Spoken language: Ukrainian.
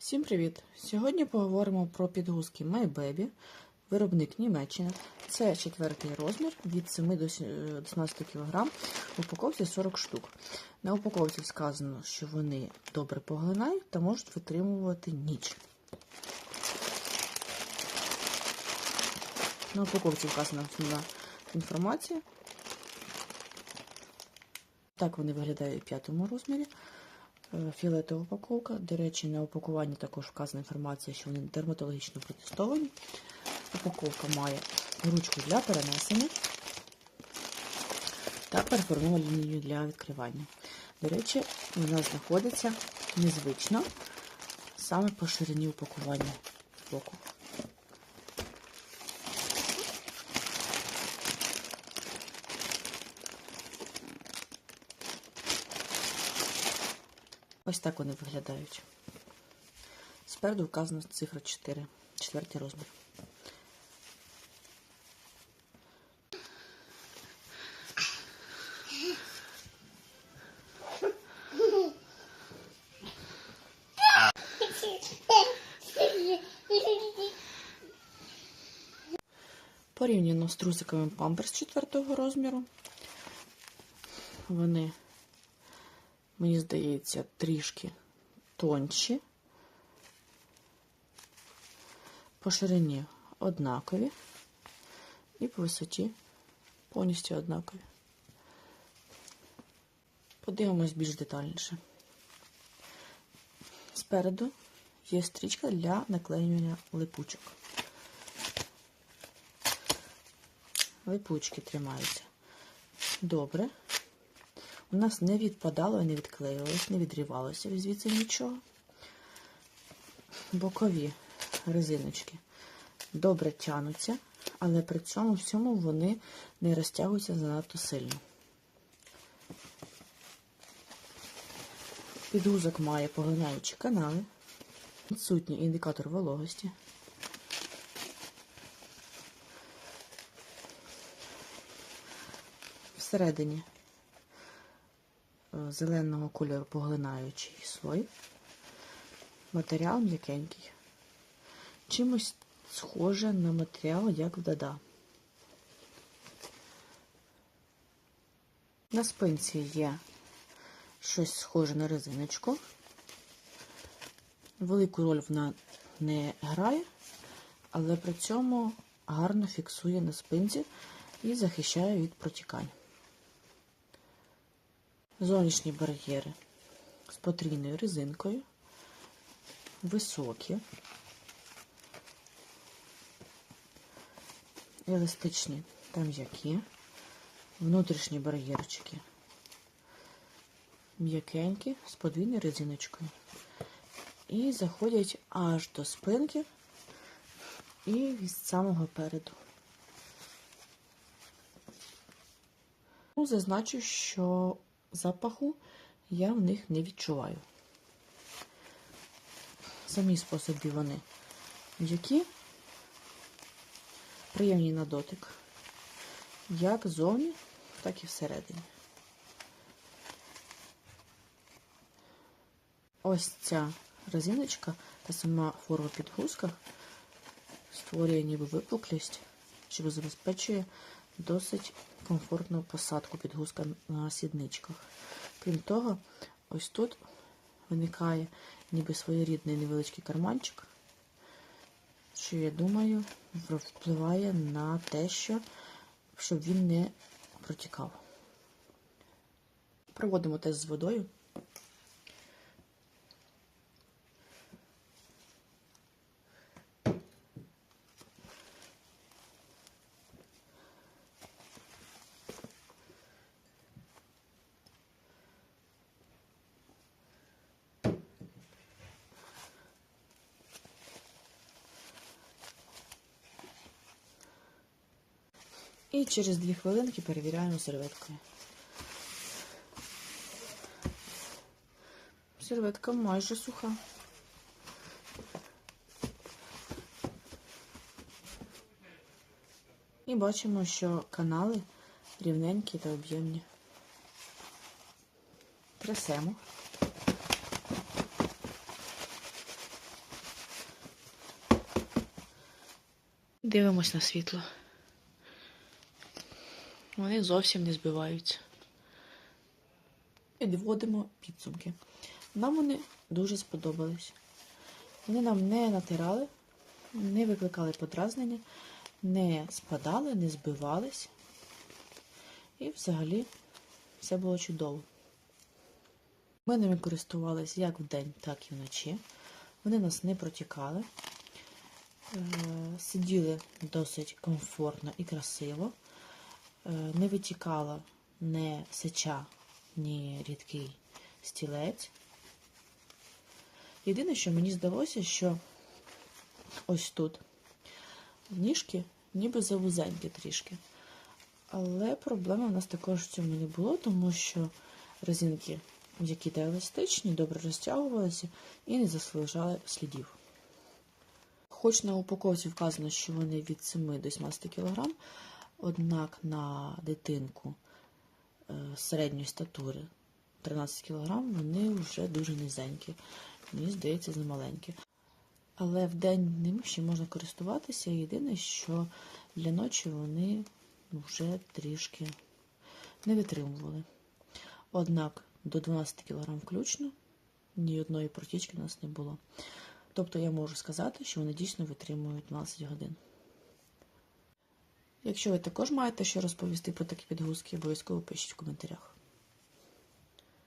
Всім привіт! Сьогодні поговоримо про підгузки My Baby, виробник Німеччина. Це четвертий розмір від 7 до 18 кг. В упаковці 40 штук. На упаковці сказано, що вони добре поглинають та можуть витримувати ніч. На упаковці вказана основна інформація. Так вони виглядають у п'ятому розмірі. Е, Фіолетова упаковка. До речі, на упакуванні також вказана інформація, що вони дерматологічно протестовані. Упаковка має ручку для перенесення та переформовану лінію для відкривання. До речі, вона знаходиться незвично саме по ширині упакування боку. Ось так вони виглядають. Спереду вказано цифра 4, четвертий розмір. Порівняно з трусиками памперс четвертого розміру. Вони, мені здається, трішки тонші. По ширині однакові і по висоті повністю однакові. Подивимось більш детальніше. Спереду є стрічка для наклеювання липучок. Липучки тримаються добре. У нас не відпадало і не відклеювалося, не відрівалося звідси нічого. Бокові резиночки добре тянуться, але при цьому всьому вони не розтягуються занадто сильно. Підгузок має поглинаючі канали, відсутній індикатор вологості. Всередині зеленого кольору поглинаючий слой. Матеріал м'якенький. Чимось схоже на матеріал, як в Дада. На спинці є щось схоже на резиночку. Велику роль вона не грає, але при цьому гарно фіксує на спинці і захищає від протікань. Зовнішні бар'єри з потрійною резинкою, високі, еластичні та м'які, внутрішні бар'єрчики м'якенькі з подвійною резиночкою. І заходять аж до спинки і від самого переду. Ну, Зазначу, що запаху я в них не відчуваю. Самі способи вони м'які, приємні на дотик, як зовні, так і всередині. Ось ця резиночка та сама форма підгузка створює ніби випуклість, що забезпечує досить комфортну посадку підгузка на сідничках. Крім того, ось тут виникає ніби своєрідний невеличкий карманчик, що, я думаю, впливає на те, що, щоб він не протікав. Проводимо тест з водою. І через дві хвилинки перевіряємо серветкою. Серветка майже суха. І бачимо, що канали рівненькі та об'ємні. Трясемо. Дивимось на світло. Вони зовсім не збиваються. Підводимо підсумки. Нам вони дуже сподобались. Вони нам не натирали, не викликали подразнення, не спадали, не збивались. І взагалі все було чудово. Ми ними користувалися як вдень, так і вночі. Вони нас не протікали. Е, Сиділи досить комфортно і красиво. Е, Не витікала не сеча, ні рідкий стілець. Єдине, що мені здалося, що ось тут ніжки ніби завузенькі трішки. Але проблеми в нас також в цьому не було, тому що резинки м'які та еластичні, добре розтягувалися і не заслужали слідів. Хоч на упаковці вказано, що вони від 7 до 17 кг, однак на дитинку е, середньої статури 13 кг вони вже дуже низенькі. Мені здається, замаленькі. Але в день ним ще можна користуватися. Єдине, що для ночі вони вже трішки не витримували. Однак до 12 кг включно ні одної протічки у нас не було. Тобто я можу сказати, що вони дійсно витримують 12 годин. Якщо ви також маєте що розповісти про такі підгузки, обов'язково пишіть в коментарях.